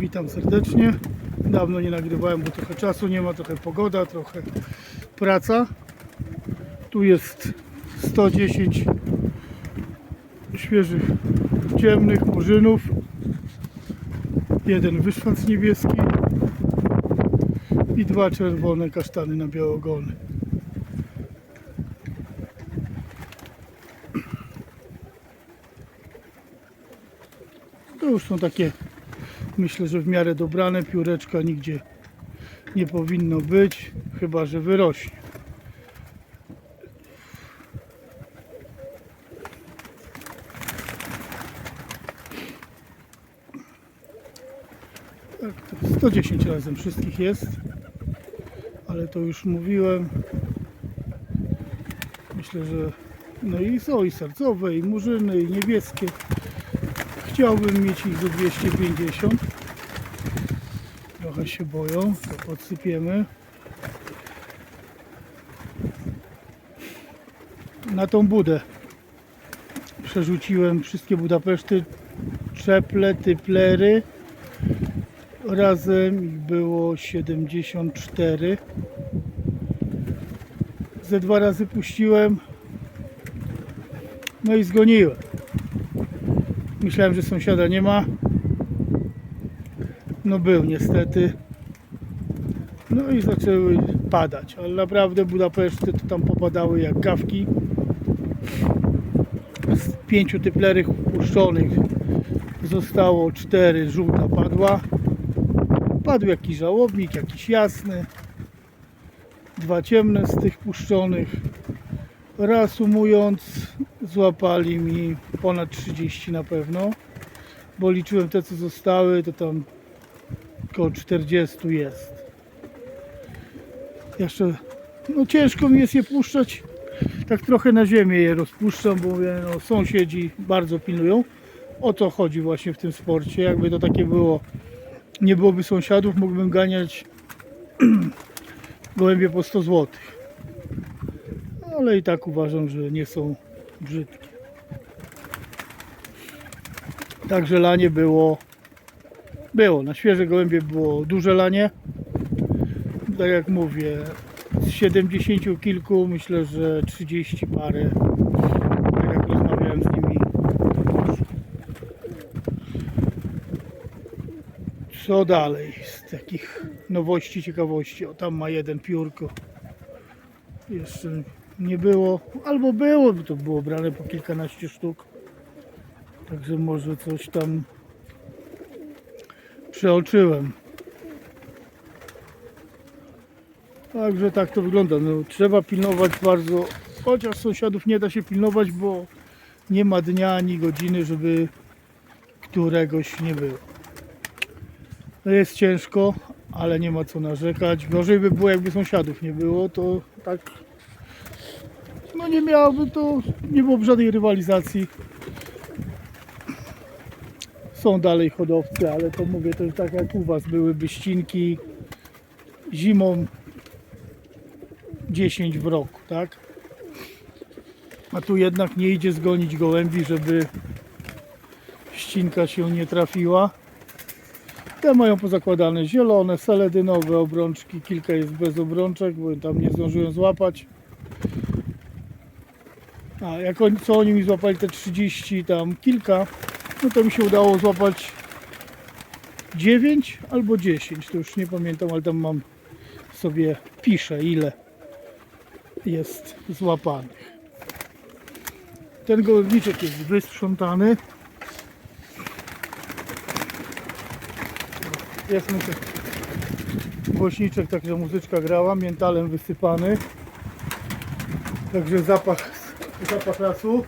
Witam serdecznie. Dawno nie nagrywałem, bo trochę czasu nie ma, trochę pogoda, trochę praca. Tu jest 110 świeżych, ciemnych murzynów. Jeden wyszwanc niebieski i dwa czerwone kasztany na białogony. To już są takie, myślę, że w miarę dobrane. Pióreczka nigdzie nie powinno być, chyba że wyrośnie. Tak, to 110 razem wszystkich jest, ale to już mówiłem. Myślę, że no i są i sercowe, i murzyny, i niebieskie. Chciałbym mieć ich do 250. Trochę się boją, to podsypiemy. Na tą budę przerzuciłem wszystkie Budapeszty, czeple, typlery. Razem ich było 74. Ze dwa razy puściłem. No i zgoniłem. Myślałem, że sąsiada nie ma. No był niestety. No i zaczęły padać, ale naprawdę Budapeszty to tam popadały jak gawki. Z pięciu typlerych puszczonych zostało cztery, żółta padła. Padł jakiś żałobnik, jakiś jasny. Dwa ciemne z tych puszczonych. Reasumując, złapali mi ponad 30 na pewno, bo liczyłem te co zostały, to tam około 40 jest. Jeszcze, no ciężko mi jest je puszczać, tak trochę na ziemię je rozpuszczam, bo mówię, no, sąsiedzi bardzo pilnują. O to chodzi właśnie w tym sporcie, jakby to takie było, nie byłoby sąsiadów, mógłbym ganiać gołębie po 100 złotych ale i tak uważam, że nie są brzydkie. Także lanie było, było, na świeże gołębie było duże lanie. Tak jak mówię, z 70 kilku myślę, że 30 parę, tak jak rozmawiałem z nimi. Co dalej z takich nowości, ciekawości? O, tam ma jeden piórko jeszcze nie było, albo było, bo to było brane po kilkanaście sztuk. Także może coś tam przeoczyłem. Także tak to wygląda. No, trzeba pilnować bardzo, chociaż sąsiadów nie da się pilnować, bo nie ma dnia ani godziny, żeby któregoś nie było. No jest ciężko, ale nie ma co narzekać. Gorzej by było, jakby sąsiadów nie było, to tak no nie miałoby to, nie byłoby żadnej rywalizacji. Są dalej hodowcy, ale to mówię, to tak jak u Was były ścinki zimą 10 w roku, tak? A tu jednak nie idzie zgonić gołębi, żeby ścinka się nie trafiła. Te mają pozakładane zielone, seledynowe obrączki, kilka jest bez obrączek, bo tam nie zdążyłem złapać. A jak oni, co oni mi złapali te 30 tam kilka, no to mi się udało złapać 9 albo 10, to już nie pamiętam, ale tam mam sobie piszę ile jest złapanych. Ten gołębniczek jest wysprzątany. Jest mu głośniczek, także muzyczka grała, miętalem wysypany. Także zapach, zapach lasu.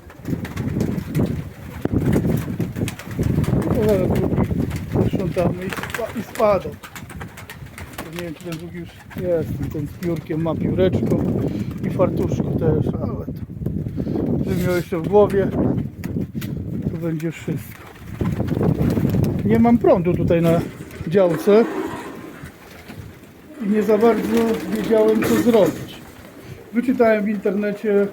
Zaraz drugi sprzątamy i, spa, i spadok. To Nie wiem czy ten drugi już jest, ten z piórkiem ma pióreczko i fartuszku też, ale to żebym miał jeszcze w głowie, to będzie wszystko. Nie mam prądu tutaj na działce i nie za bardzo wiedziałem co zrobić. Wyczytałem w internecie,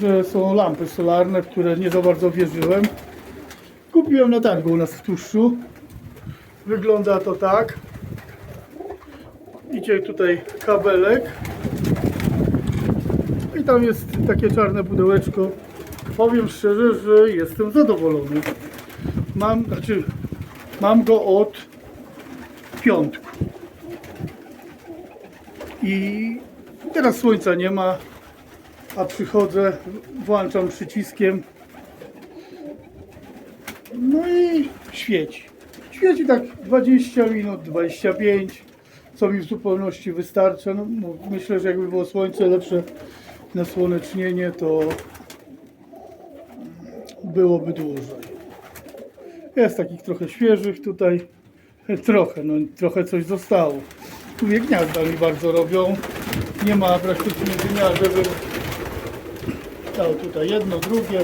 że są lampy solarne, w które nie za bardzo wierzyłem. Kupiłem na targu u nas w Tłuszczu. Wygląda to tak. Idzie tutaj kabelek. I tam jest takie czarne pudełeczko. Powiem szczerze, że jestem zadowolony. Mam, znaczy, mam go od piątku. I teraz słońca nie ma, a przychodzę, włączam przyciskiem. No i świeci. Świeci tak 20 minut, 25, co mi w zupełności wystarcza. No, mów- myślę, że jakby było słońce lepsze nasłonecznienie, to byłoby dłużej. Jest takich trochę świeżych tutaj, trochę, no trochę coś zostało. Tu mnie gniazda mi bardzo robią. Nie ma praktycznie dnia, żebym dał tutaj jedno, drugie,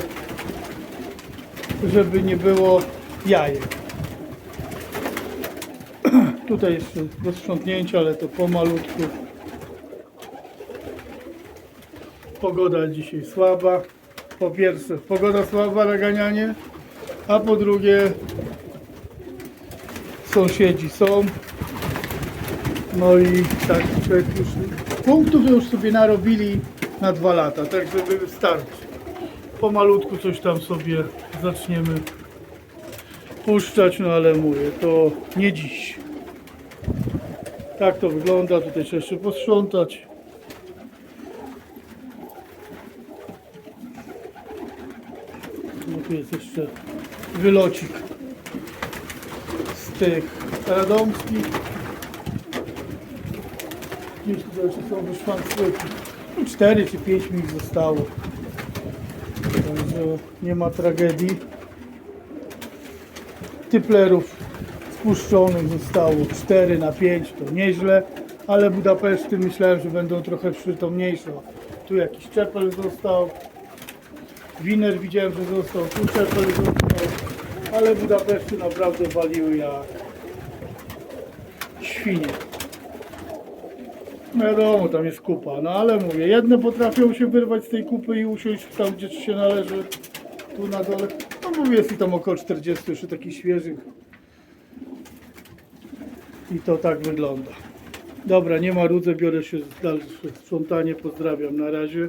żeby nie było jajek. Tutaj jeszcze do sprzątnięcia, ale to pomalutku. Pogoda dzisiaj słaba. Po pierwsze, pogoda słaba na ganianie, a po drugie, sąsiedzi są. No i tak, już punktów już sobie narobili na dwa lata, tak żeby wystarczy. Pomalutku coś tam sobie zaczniemy puszczać, no ale mówię, to nie dziś. Tak to wygląda, tutaj trzeba jeszcze posprzątać. No tu jest jeszcze wylocik z tych radomskich. Gdzieś tutaj jeszcze są wyszwankstyki. No Cztery czy pięć mi zostało. Także nie ma tragedii. Typlerów spuszczonych zostało 4 na 5, to nieźle, ale Budapeszty myślałem, że będą trochę przytomniejsze. Tu jakiś czepel został, winer widziałem, że został, tu czepel został, ale Budapeszty naprawdę waliły jak świnie. No wiadomo, tam jest kupa, no ale mówię, jedne potrafią się wyrwać z tej kupy i usiąść tam, gdzie się należy, tu na dole. No mówię, jest i tam około 40 jeszcze takich świeżych. I to tak wygląda. Dobra, nie ma rudze, biorę się dalsze sprzątanie, pozdrawiam, na razie.